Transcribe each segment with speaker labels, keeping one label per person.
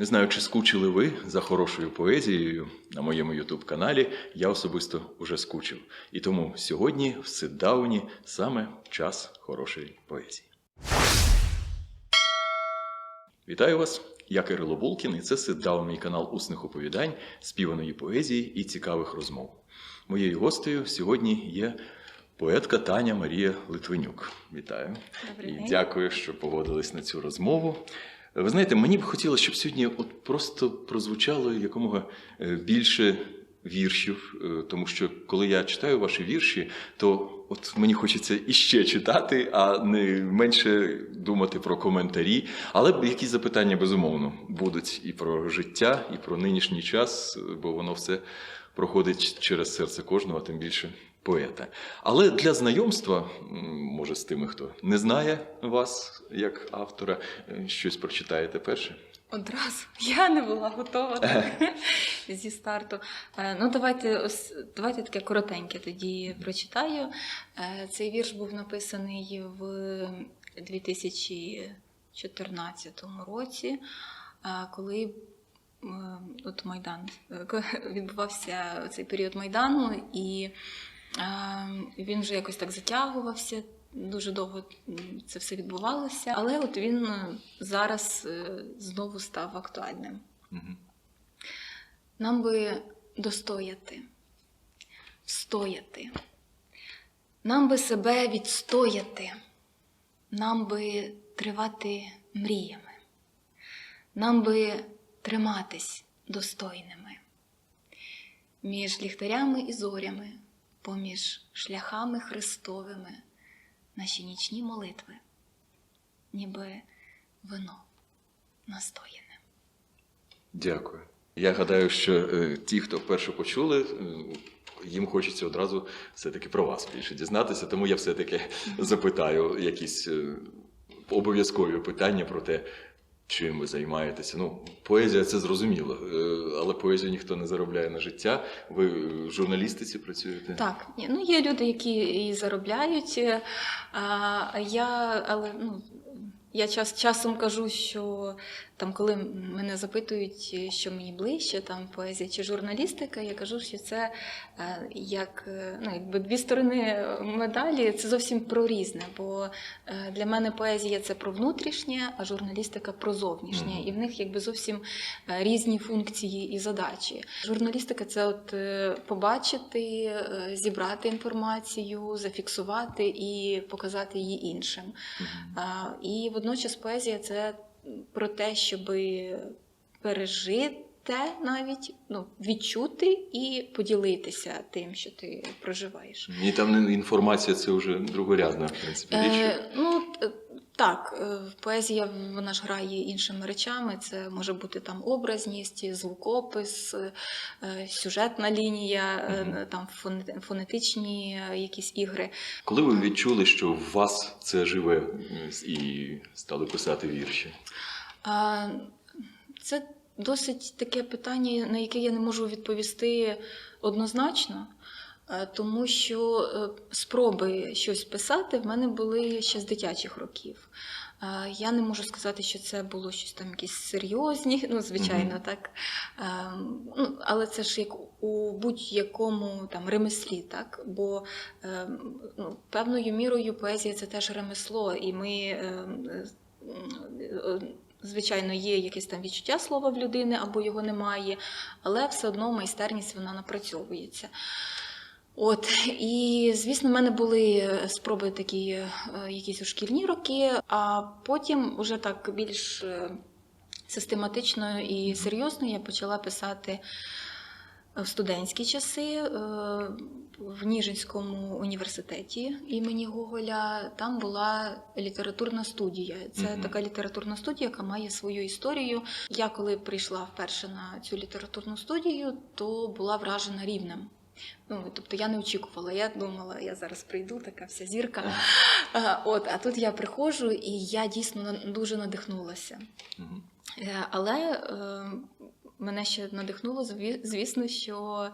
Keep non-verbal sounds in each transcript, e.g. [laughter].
Speaker 1: Не знаю, чи скучили ви за хорошою поезією на моєму youtube каналі. Я особисто уже скучив. І тому сьогодні в ситдауні саме час хорошої поезії. Вітаю вас! Я Кирило Булкін, і це ситдаун, мій канал усних оповідань, співаної поезії і цікавих розмов. Моєю гостею сьогодні є поетка Таня Марія Литвинюк. Вітаю
Speaker 2: Добрий
Speaker 1: і
Speaker 2: день.
Speaker 1: дякую, що погодились на цю розмову. Ви знаєте, мені б хотілося, щоб сьогодні от просто прозвучало якомога е, більше віршів, е, тому що коли я читаю ваші вірші, то от мені хочеться іще читати, а не менше думати про коментарі. Але якісь запитання безумовно будуть і про життя, і про нинішній час, бо воно все проходить через серце кожного, тим більше поета. Але для знайомства, може, з тими, хто не знає вас як автора, е, щось прочитаєте перше.
Speaker 2: Одразу я не була готова так, [laughs] зі старту. Е, Ну, давайте ось давайте таке коротеньке тоді прочитаю. Е, Цей вірш був написаний в 2014 році, коли от Майдан [laughs] відбувався цей період Майдану, і він вже якось так затягувався. Дуже довго це все відбувалося, але от він е, зараз е, знову став актуальним.
Speaker 1: Мгм.
Speaker 2: Нам би достояти, встояти, нам би себе відстояти, нам би тривати мріями, нам би триматись достойними. Між ліхтарями і зорями, поміж шляхами Христовими, наші нічні молитви, ніби вино настояне.
Speaker 1: Дякую. Я гадаю, що е, ті, хто вперше почули, е, їм хочеться одразу все-таки про вас більше дізнатися, тому я все-таки запитаю якісь е, обов'язкові питання про те, чим ви займаєтеся. Ну, поезія це зрозуміло, е, але поезію ніхто не заробляє на життя. Ви в журналістиці працюєте?
Speaker 2: Так, ну є люди, які і заробляють. е, А я, але ну. Я час, часом кажу, що там, коли мене запитують, що мені ближче, там поезія чи журналістика, я кажу, що це е, як е, ну, якби дві сторони медалі, це зовсім про різне. Бо е, для мене поезія це про внутрішнє, а журналістика про зовнішнє.
Speaker 1: Мгм.
Speaker 2: І в них якби зовсім е, різні функції і задачі. Журналістика це от е, побачити, е, зібрати інформацію, зафіксувати і показати її іншим.
Speaker 1: Мгм.
Speaker 2: А, І водночас поезія це про те, щоб пережити навіть ну, відчути і поділитися тим, що ти проживаєш.
Speaker 1: І там інформація це вже другорядна, в принципі.
Speaker 2: Е, ну, так, е, поезія вона ж грає іншими речами. Це може бути там образність, звукопис, е, сюжетна лінія,
Speaker 1: Мгм.
Speaker 2: там фонетичні якісь ігри.
Speaker 1: Коли ви відчули, що в вас це живе і стали писати вірші?
Speaker 2: Це досить таке питання, на яке я не можу відповісти однозначно, тому що е, спроби щось писати в мене були ще з дитячих років. Е, Я не можу сказати, що це було щось там якісь серйозні, ну, звичайно,
Speaker 1: Мгм.
Speaker 2: так. Е, Ну, але це ж як у будь-якому там ремеслі, так? Бо е, ну, певною мірою поезія це теж ремесло, і ми. е, е, Звичайно, є якесь там відчуття слова в людини або його немає, але все одно майстерність вона напрацьовується. От, і звісно, в мене були спроби такі е, якісь у шкільні роки, а потім, уже так більш е, систематично і серйозно, я почала писати в студентські часи е, в Ніжинському університеті імені Гоголя. Там була літературна студія. Це
Speaker 1: Мгм.
Speaker 2: така літературна студія, яка має свою історію. Я коли прийшла вперше на цю літературну студію, то була вражена рівнем. Ну, тобто я не очікувала. Я думала, я зараз прийду, така вся зірка. А, От, а тут я приходжу, і я дійсно дуже надихнулася. Е, Але е, мене ще надихнуло, зві- звісно, що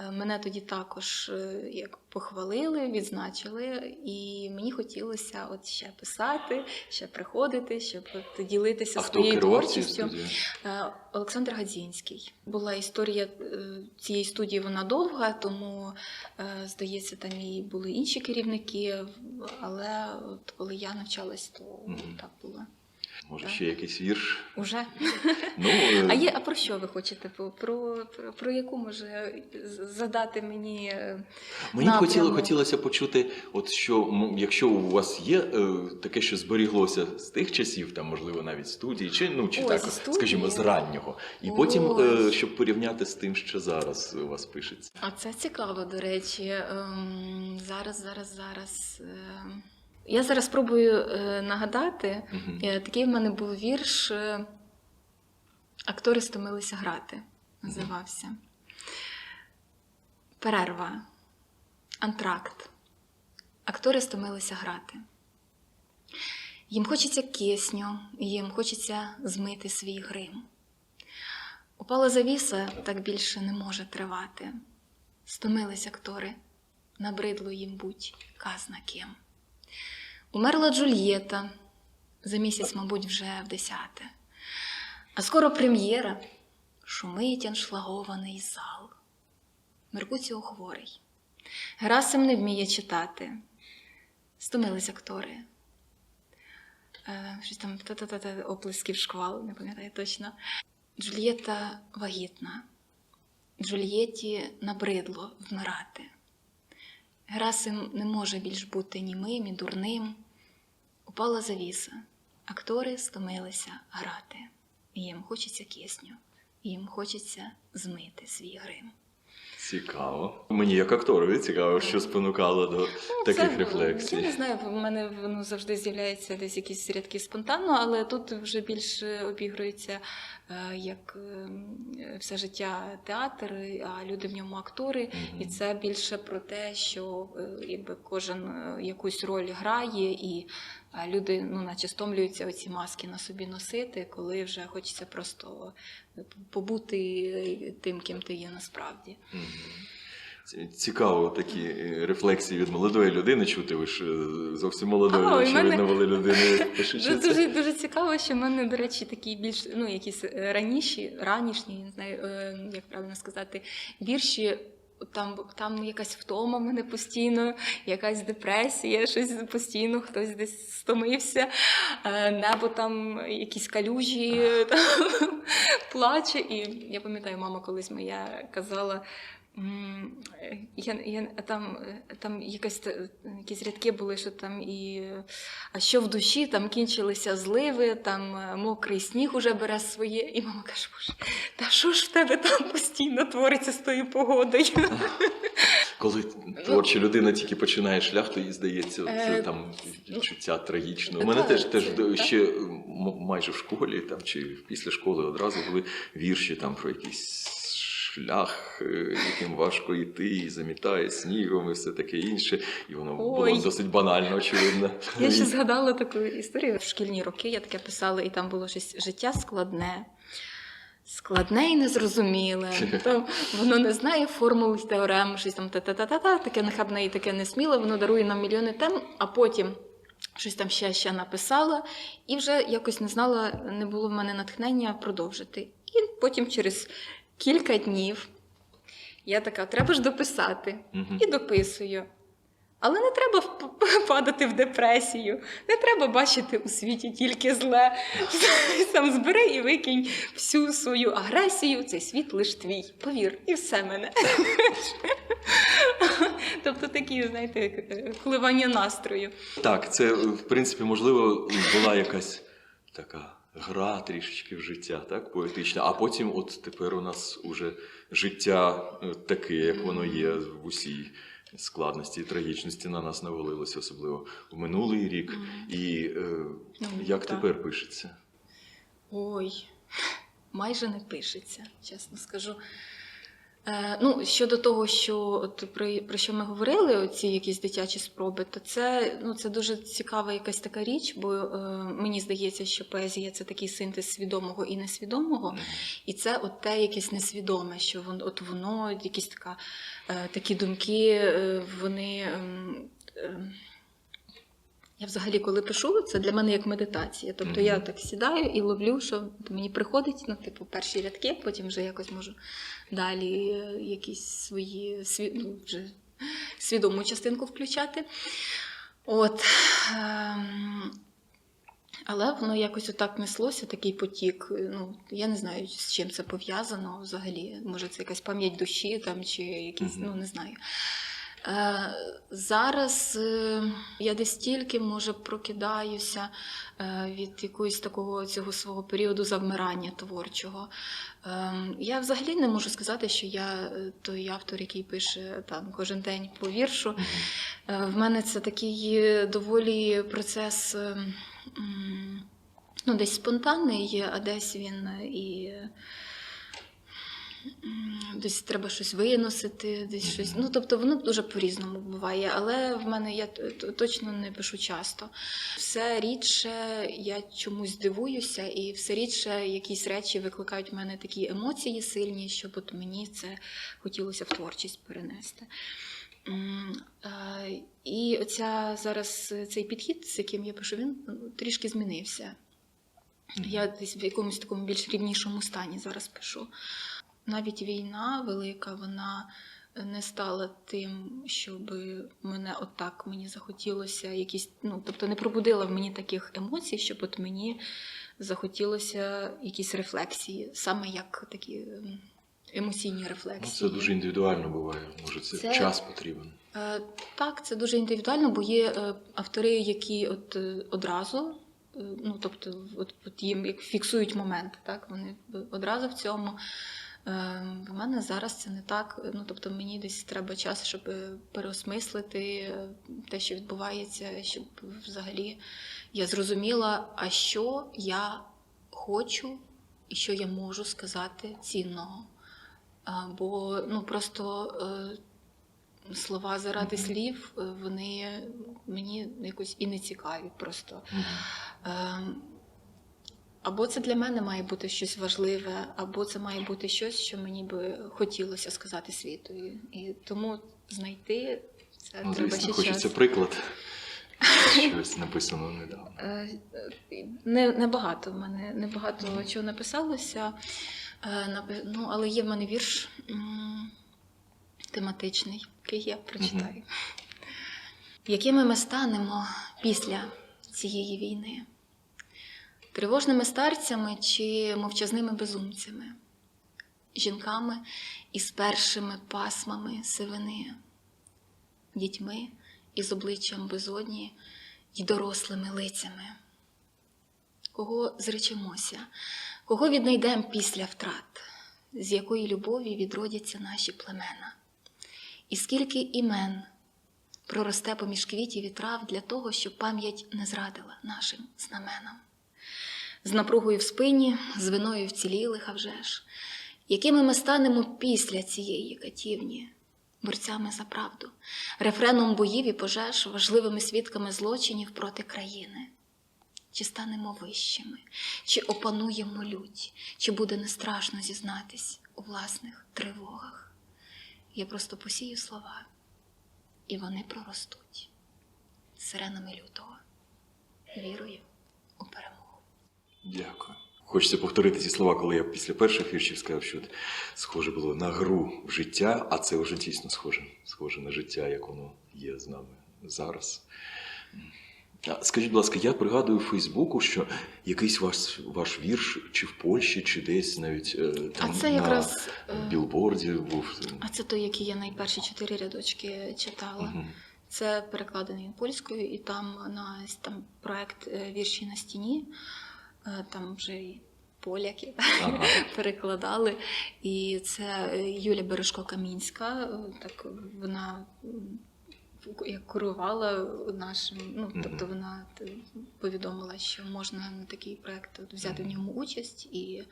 Speaker 2: е, мене тоді також е, як похвалили, відзначили, і мені хотілося от ще писати, ще приходити, щоб от ділитися
Speaker 1: А
Speaker 2: своєю творчістю. Е, Олександр Гадзінський. Була історія цієї студії, вона довга, тому, здається, там і були інші керівники, але от коли я навчалась, то
Speaker 1: Мгм.
Speaker 2: так було.
Speaker 1: Може,
Speaker 2: Так.
Speaker 1: ще якийсь вірш?
Speaker 2: Уже. [laughs]
Speaker 1: Ну, е,
Speaker 2: А є, а про що ви хочете? Про, про, про, яку може задати мені? е,
Speaker 1: Мені б хотіло, хотілося почути, от що м, якщо у вас є е, таке, що зберіглося з тих часів, там можливо навіть студії, чи ну чи
Speaker 2: Ой,
Speaker 1: так,
Speaker 2: студії?
Speaker 1: скажімо, з раннього, і потім, е, щоб порівняти з тим, що зараз у вас пишеться.
Speaker 2: А це цікаво, до речі. Ем, зараз, зараз, зараз. Я зараз спробую е, нагадати. Е, Такий в мене був вірш е, Актори стомилися грати. Називався. Перерва. Антракт. Актори стомилися грати. Їм хочеться кисню, їм хочеться змити свій грим. Упала завіса, так більше не може тривати. Стомились актори, набридло їм будь казна ким. Умерла Джульєта, за місяць, мабуть, вже в десяте. А скоро прем'єра, шумить аншлагований зал. Меркуціо хворий. Герасим не вміє читати. Стомились актори. Е, щось там та-та-та-та, оплесків шквал, не пам'ятаю точно. Джульєта вагітна. Джульєті набридло вмирати. Герасим не може більш бути німим і дурним. Упала завіса. Актори стомилися грати. І Їм хочеться кисню, їм хочеться змити свій грим.
Speaker 1: Цікаво. Мені як акторові цікаво, що спонукало до таких
Speaker 2: Це,
Speaker 1: рефлексій.
Speaker 2: Я не знаю, в мене воно завжди з'являється десь якісь рядки спонтанно, але тут вже більше обігрується як е, все життя театр, а люди в ньому актори.
Speaker 1: Мгм.
Speaker 2: І це більше про те, що е, якби кожен е, якусь роль грає, і е, люди, ну, наче стомлюються оці маски на собі носити, коли вже хочеться просто е, побути е, тим, ким ти є насправді.
Speaker 1: Мгм. Ці- Цікаво такі е, рефлексії від молодої людини чути. Ви ж е, зовсім молодої,
Speaker 2: А, мене-
Speaker 1: очевидно, були людини. [laughs] пишучи
Speaker 2: Дуже,
Speaker 1: це.
Speaker 2: дуже, дуже цікаво, що в мене, до речі, такі більш ну, якісь е, раніші, ранішні, не знаю, як правильно сказати, вірші. Там, там якась втома в мене постійно, якась депресія, щось постійно, хтось десь стомився, небо там якісь калюжі, [laughs] там, плаче. І я пам'ятаю, мама колись моя казала. Е, Я, я, там, е, там якась, якісь рядки були, що там і а що в душі там кінчилися зливи, там е, мокрий сніг уже бере своє. І мама каже, Боже, та що ж в тебе там постійно твориться з тою погодою? [laughs]
Speaker 1: Коли творча людина тільки починає шлях, то їй здається, це там відчуття трагічно. У мене теж теж ще майже в школі там чи після школи одразу були вірші там про якийсь шлях, е, яким важко йти, і замітає снігом, і все таке інше. І воно було досить банально, очевидно.
Speaker 2: Я ще згадала таку історію. В шкільні роки я таке писала, і там було щось життя складне. Складне і незрозуміле. [laughs] То воно не знає формул теорем, щось там та-та-та-та, таке нахабне і таке несміле, воно дарує нам мільйони тем, а потім щось там ще ще написала, і вже якось не знала, не було в мене натхнення продовжити. І потім через кілька днів я така, треба ж дописати.
Speaker 1: Мгм.
Speaker 2: І дописую. Але не треба [laughs] падати в депресію, не треба бачити у світі тільки зле. [laughs] Сам збери і викинь всю свою агресію, цей світ лиш твій. Повір, і все мене. [laughs] Тобто такі, знаєте, коливання настрою.
Speaker 1: Так, це в принципі можливо була якась така гра трішечки в життя, так, поетична. А потім, от тепер у нас уже життя е, таке, як воно є в усій складності і трагічності на нас навалилося, особливо в минулий рік. І е,
Speaker 2: Ну,
Speaker 1: як
Speaker 2: так.
Speaker 1: тепер пишеться?
Speaker 2: Ой, [laughs] майже не пишеться, чесно скажу. Е, Ну, щодо того, що про, про що ми говорили, оці якісь дитячі спроби, то це, ну, це дуже цікава якась така річ, бо е, мені здається, що поезія це такий синтез свідомого і несвідомого, і це от те якесь несвідоме, що воно, от воно, якісь така, е, такі думки, е, вони. ем, я взагалі, коли пишу, це для мене як медитація. Тобто
Speaker 1: Мгм.
Speaker 2: я так сідаю і ловлю, що мені приходить, ну, типу, перші рядки, потім вже якось можу далі якісь свої ну, вже свідому частинку включати. От. ем, Але воно якось отак неслося, такий потік. Ну, я не знаю, з чим це пов'язано взагалі. Може, це якась пам'ять душі там, чи якісь,
Speaker 1: Мгм.
Speaker 2: ну не знаю. Е, зараз е, я десь тільки, може, прокидаюся е, від якогось такого цього свого періоду завмирання творчого. Я взагалі не можу сказати, що я той автор, який пише там кожен день по віршу. В мене це такий доволі процес ну, десь спонтанний, а десь він і десь треба щось виносити, десь щось. Ну, тобто воно дуже по-різному буває, але в мене я точно не пишу часто. Все рідше я чомусь дивуюся, і все рідше якісь речі викликають в мене такі емоції сильні, щоб от мені це хотілося в творчість перенести. Е, І оця зараз е, цей підхід, з яким я пишу, він ну, трішки змінився. Я десь в якомусь такому більш рівнішому стані зараз пишу. Навіть війна велика, вона не стала тим, щоб мене отак мені захотілося якісь, ну тобто не пробудила в мені таких емоцій, щоб от мені захотілося якісь рефлексії, саме як такі ем, емоційні
Speaker 1: Ну,
Speaker 2: рефлексії.
Speaker 1: це дуже індивідуально буває. Може, це,
Speaker 2: Це-
Speaker 1: час потрібен.
Speaker 2: Е, Так, це дуже індивідуально, бо є е, автори, які от е, одразу, ну тобто, от, от їм як фіксують момент, так вони одразу в цьому. Е, В мене зараз це не так. Ну тобто мені десь треба час, щоб е, переосмислити е, те, що відбувається, щоб взагалі я зрозуміла, а що я хочу і що я можу сказати цінного. Бо ну просто е, слова заради
Speaker 1: Мгм.
Speaker 2: слів, е, вони мені якось і не цікаві просто.
Speaker 1: Мгм.
Speaker 2: Ем, Або це для мене має бути щось важливе, або це має бути щось, що мені би хотілося сказати світу. І, тому знайти це
Speaker 1: Ну,
Speaker 2: треба ще
Speaker 1: хочеться
Speaker 2: час.
Speaker 1: приклад. [laughs] Щось написано недавно.
Speaker 2: Е, Не, не багато в мене не багато чого написалося. Е, Ну, але є в мене вірш тематичний, який я прочитаю. Якими ми станемо після цієї війни? Тривожними старцями чи мовчазними безумцями, жінками із першими пасмами сивини, дітьми із обличчям безодні й дорослими лицями. Кого зречемося, кого віднайдем після втрат, з якої любові відродяться наші племена, і скільки імен проросте поміж квітів і трав для того, щоб пам'ять не зрадила нашим знаменам. З напругою в спині, з виною вцілілих, а вже ж, якими ми станемо після цієї катівні, борцями за правду, рефреном боїв і пожеж, важливими свідками злочинів проти країни. Чи станемо вищими, чи опануємо лють, чи буде не страшно зізнатись у власних тривогах. Я просто посію слова, і вони проростуть сиренами лютого, вірою у перемогу.
Speaker 1: Дякую. Хочеться повторити ці слова, коли я після перших віршів сказав, що схоже було на гру в життя, а це вже дійсно схоже. Схоже на життя, як воно є з нами зараз. Скажіть, будь ласка, я пригадую в Фейсбуку, що якийсь ваш, ваш вірш чи в Польщі, чи десь навіть е, там
Speaker 2: А це
Speaker 1: на
Speaker 2: е,
Speaker 1: білборді був.
Speaker 2: а це той, який я найперші чотири рядочки читала.
Speaker 1: Мгм.
Speaker 2: Це перекладений польською, і там на там проект е, вірші на стіні. Там вже і поляки
Speaker 1: Ага. [laughs]
Speaker 2: перекладали. І це е, Юля Бережко Камінська. е, Так вона як керувала нашим. Ну, тобто вона е, повідомила, що можна на такий проект взяти в ньому участь, і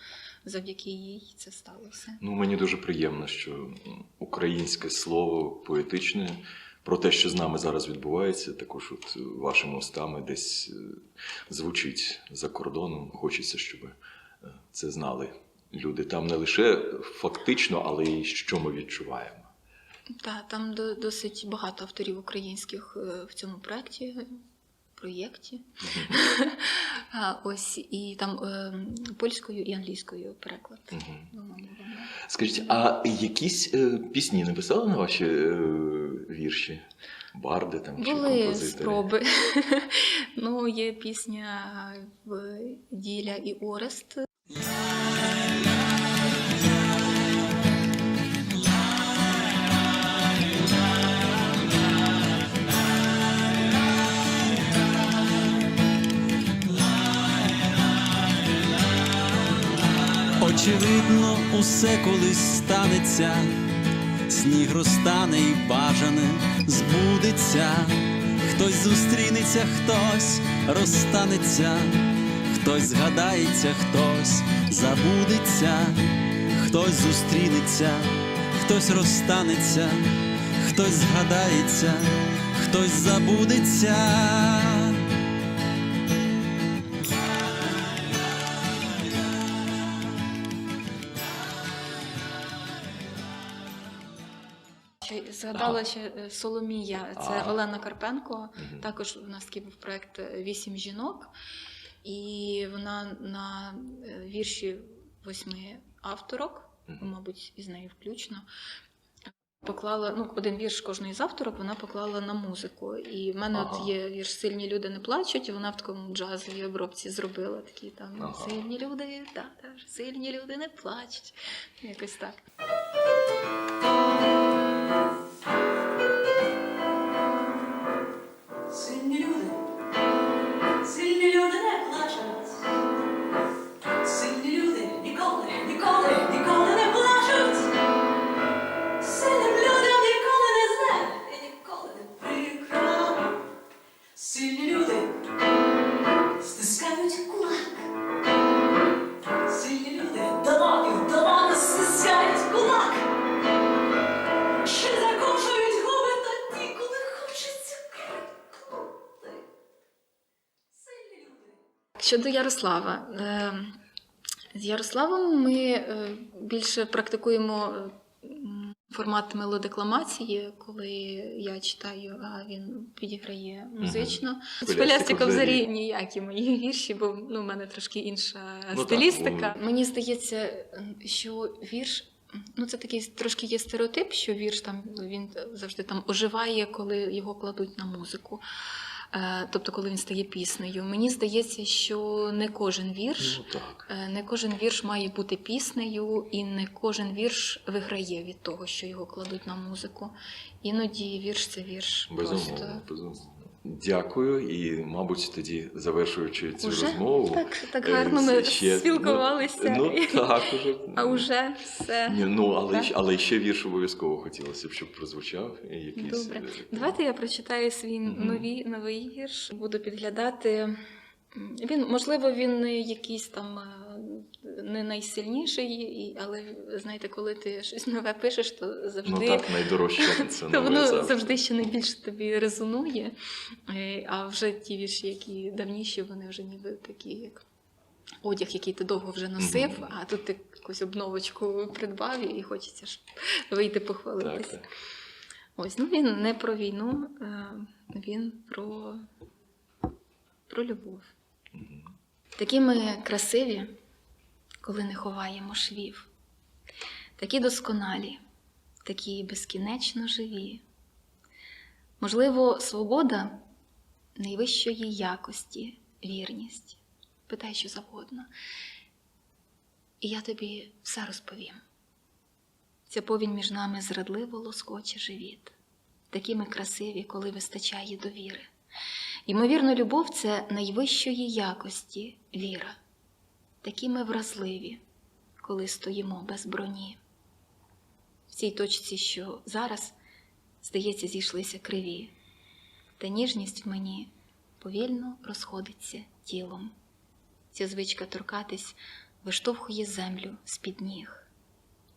Speaker 2: завдяки їй це сталося.
Speaker 1: Ну, мені дуже приємно, що українське слово поетичне про те, що з нами зараз відбувається, також от вашими устами десь е, звучить за кордоном. Хочеться, щоб е, це знали люди. Там не лише фактично, але й що ми відчуваємо.
Speaker 2: Та там до- досить багато авторів українських е, в цьому проєкті. Проєкті. [laughs] А, ось і там е, польською і англійською переклад. Ну.
Speaker 1: Скажіть, а якісь е, пісні не писали на ваші е, вірші? Барди там чи
Speaker 2: Були
Speaker 1: композитори?
Speaker 2: спроби. [laughs] ну, є пісня в Діля і Орест.
Speaker 3: Очевидно, усе колись станеться, сніг розтане і бажане збудеться, хтось зустрінеться, хтось розстанеться, хтось згадається, хтось забудеться, хтось зустрінеться, хтось розстанеться, хтось згадається, хтось забудеться.
Speaker 2: Згадала ще е, Соломія, це
Speaker 1: Ага.
Speaker 2: Олена Карпенко.
Speaker 1: Мгм.
Speaker 2: Також у нас такий був проект Вісім жінок, і вона на е, вірші восьми авторок,
Speaker 1: Мгм.
Speaker 2: мабуть, із нею включно. Поклала ну, один вірш кожної з авторок, вона поклала на музику. І в мене
Speaker 1: Ага.
Speaker 2: от є вірш Сильні люди не плачуть, і вона в такому джазовій обробці зробила такі там
Speaker 1: Ага.
Speaker 2: сильні люди, та, та, сильні люди не плачуть. Якось так.
Speaker 4: Сильні
Speaker 2: Щодо Ярослава. е, З Ярославом ми е, більше практикуємо е, формат мелодекламації, коли я читаю, а він підіграє музично. З
Speaker 1: зарі.
Speaker 2: взагалі ніякі мої вірші, бо ну, в мене трошки інша
Speaker 1: Ну,
Speaker 2: стилістика.
Speaker 1: бо-
Speaker 2: Мені здається, що вірш. Ну, це такий трошки є стереотип, що вірш там він завжди там оживає, коли його кладуть на музику. Е, Тобто, коли він стає піснею. Мені здається, що не кожен вірш,
Speaker 1: Ну так.
Speaker 2: е, не кожен вірш має бути піснею, і не кожен вірш виграє від того, що його кладуть на музику. Іноді вірш це вірш.
Speaker 1: Безумовно,
Speaker 2: Просто.
Speaker 1: безумовно. Дякую. І, мабуть, тоді, завершуючи цю
Speaker 2: Уже?
Speaker 1: розмову.
Speaker 2: Так, так
Speaker 1: е,
Speaker 2: гарно ми
Speaker 1: ще-
Speaker 2: спілкувалися.
Speaker 1: Ну, ну так, уже. [laughs]
Speaker 2: А вже все.
Speaker 1: Ні, ну, але,
Speaker 2: Так?
Speaker 1: але ще вірш обов'язково хотілося б, щоб прозвучав. і Якийсь,
Speaker 2: Добре.
Speaker 1: е,
Speaker 2: Давайте я прочитаю свій
Speaker 1: Мгм.
Speaker 2: новий, новий вірш. Буду підглядати. Він, можливо, він якийсь там е, не найсильніший, але знаєте, коли ти щось нове пишеш, то завжди.
Speaker 1: Ну так, найдорожче [laughs] це
Speaker 2: То воно
Speaker 1: завжди.
Speaker 2: завжди ще найбільше тобі резонує. Е, А вже ті вірші, які давніші, вони вже ніби такі, як одяг, який ти довго вже носив,
Speaker 1: Мгм.
Speaker 2: а тут ти якусь обновочку придбав і хочеться ж вийти
Speaker 1: Так,
Speaker 2: похвалитись.
Speaker 1: так.
Speaker 2: Ось, ну він не про війну, е, він про, про любов. Такі ми красиві, коли не ховаємо швів, такі досконалі, такі безкінечно живі. Можливо, свобода найвищої якості, вірність. Питай, що завгодно. І я тобі все розповім. Ця повінь між нами зрадливо лоскоче живіт. Такі ми красиві, коли вистачає довіри. Ймовірно, любов це найвищої якості віра. Такі ми вразливі, коли стоїмо без броні. В цій точці, що зараз, здається, зійшлися криві. та ніжність в мені повільно розходиться тілом. Ця звичка торкатись виштовхує землю з-під ніг,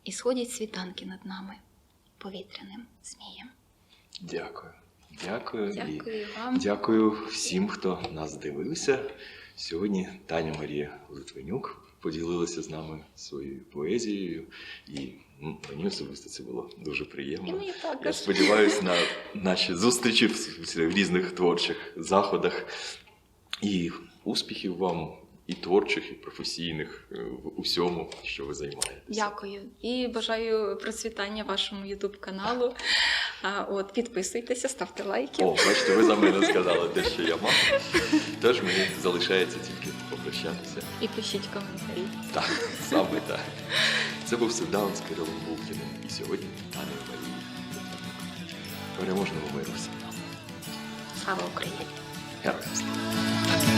Speaker 2: і сходять світанки над нами повітряним змієм.
Speaker 1: Дякую. Дякую. І
Speaker 2: вам.
Speaker 1: Дякую всім, хто нас дивився. Сьогодні Таня Марія Литвинюк поділилася з нами своєю поезією, і ну, мені особисто це було дуже
Speaker 2: І
Speaker 1: приємно.
Speaker 2: мені
Speaker 1: Я сподіваюся на наші зустрічі в в різних творчих заходах. І успіхів вам і творчих, і професійних е, в усьому, що ви займаєтеся.
Speaker 2: Дякую і бажаю процвітання вашому ютуб каналу. А, от підписуйтеся, ставте лайки.
Speaker 1: О, бачите, ви за мене сказали те, що я мав. Тож мені залишається тільки попрощатися.
Speaker 2: І пишіть коментарі.
Speaker 1: Так, саме так. Це був Седаун з Кирилом Булкіним. І сьогодні Аною Марією. Переможного миру всім.
Speaker 2: Слава Україні!
Speaker 1: Героям слава!